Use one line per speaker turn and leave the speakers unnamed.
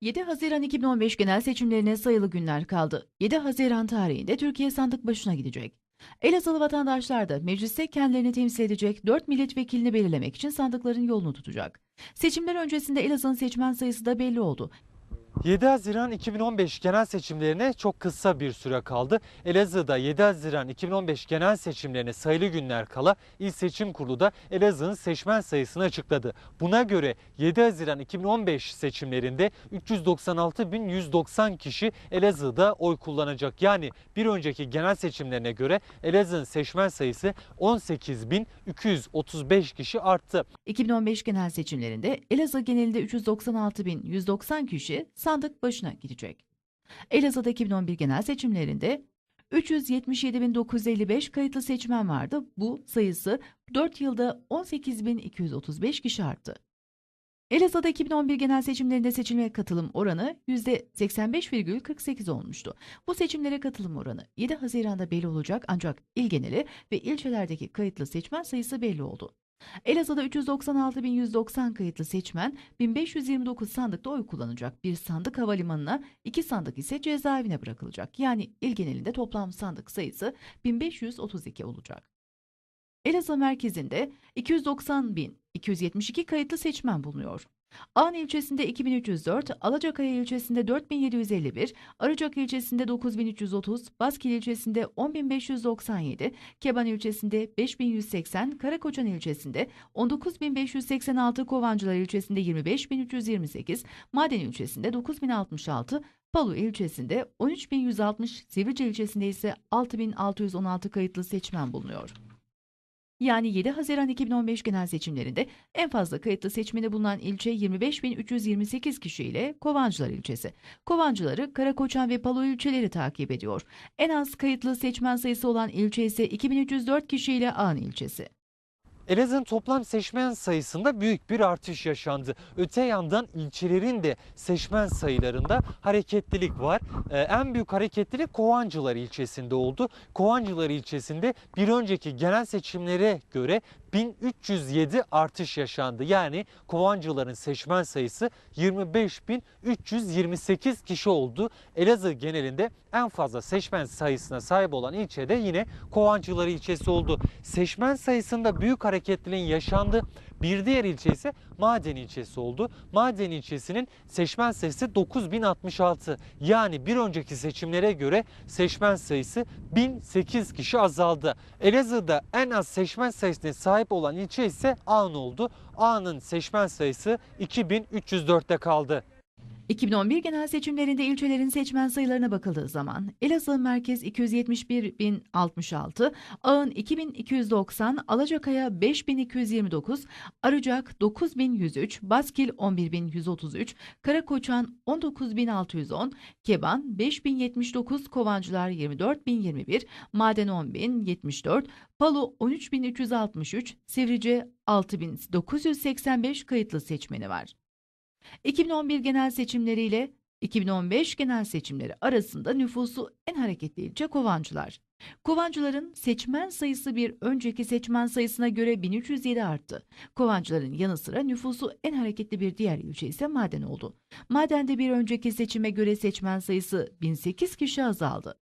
7 Haziran 2015 genel seçimlerine sayılı günler kaldı. 7 Haziran tarihinde Türkiye sandık başına gidecek. Elazığlı vatandaşlar da mecliste kendilerini temsil edecek 4 milletvekilini belirlemek için sandıkların yolunu tutacak. Seçimler öncesinde Elazığ'ın seçmen sayısı da belli oldu.
7 Haziran 2015 genel seçimlerine çok kısa bir süre kaldı. Elazığ'da 7 Haziran 2015 genel seçimlerine sayılı günler kala İl Seçim Kurulu da Elazığ'ın seçmen sayısını açıkladı. Buna göre 7 Haziran 2015 seçimlerinde 396.190 kişi Elazığ'da oy kullanacak. Yani bir önceki genel seçimlerine göre Elazığ'ın seçmen sayısı 18.235 kişi arttı.
2015 genel seçimlerinde Elazığ genelinde 396.190 kişi sandık başına gidecek. Elazığ'da 2011 genel seçimlerinde 377.955 kayıtlı seçmen vardı. Bu sayısı 4 yılda 18.235 kişi arttı. Elazığ'da 2011 genel seçimlerinde seçilme katılım oranı %85,48 olmuştu. Bu seçimlere katılım oranı 7 Haziran'da belli olacak ancak il geneli ve ilçelerdeki kayıtlı seçmen sayısı belli oldu. Elazığ'da 396.190 kayıtlı seçmen 1529 sandıkta oy kullanacak. Bir sandık havalimanına, iki sandık ise cezaevine bırakılacak. Yani il genelinde toplam sandık sayısı 1532 olacak. Elazığ merkezinde 290.272 kayıtlı seçmen bulunuyor. Ağan ilçesinde 2304, Alacakaya ilçesinde 4751, Arıcak ilçesinde 9330, Baskil ilçesinde 10597, Keban ilçesinde 5180, Karakoçan ilçesinde 19586, Kovancılar ilçesinde 25328, Maden ilçesinde 9066, Palu ilçesinde 13160, Sivrice ilçesinde ise 6616 kayıtlı seçmen bulunuyor. Yani 7 Haziran 2015 genel seçimlerinde en fazla kayıtlı seçmeni bulunan ilçe 25.328 kişi ile Kovancılar ilçesi. Kovancıları Karakoçan ve Palu ilçeleri takip ediyor. En az kayıtlı seçmen sayısı olan ilçe ise 2304 kişi ile Ağan ilçesi.
Elazığ'ın toplam seçmen sayısında büyük bir artış yaşandı. Öte yandan ilçelerin de seçmen sayılarında hareketlilik var. Ee, en büyük hareketlilik Kovancılar ilçesinde oldu. Kovancılar ilçesinde bir önceki genel seçimlere göre 1307 artış yaşandı. Yani Kovancıların seçmen sayısı 25.328 kişi oldu. Elazığ genelinde en fazla seçmen sayısına sahip olan ilçe de yine Kovancılar ilçesi oldu. Seçmen sayısında büyük hareketliliğin yaşandı. Bir diğer ilçe ise Maden ilçesi oldu. Maden ilçesinin seçmen sayısı 9066. Yani bir önceki seçimlere göre seçmen sayısı 1008 kişi azaldı. Elazığ'da en az seçmen sayısına sahip olan ilçe ise Ağın oldu. Ağın'ın seçmen sayısı 2304'te kaldı.
2011 genel seçimlerinde ilçelerin seçmen sayılarına bakıldığı zaman Elazığ merkez 271.066, Ağın 2290, Alacakaya 5229, Arıcak 9103, Baskil 11133, Karakoçan 19610, Keban 5079, Kovancılar 24021, Maden 10074, Palu 13363, Sivrice 6985 kayıtlı seçmeni var. 2011 genel seçimleriyle 2015 genel seçimleri arasında nüfusu en hareketli ilçe Kovancılar. Kovancıların seçmen sayısı bir önceki seçmen sayısına göre 1307 arttı. Kovancıların yanı sıra nüfusu en hareketli bir diğer ilçe ise Maden oldu. Maden'de bir önceki seçime göre seçmen sayısı 1008 kişi azaldı.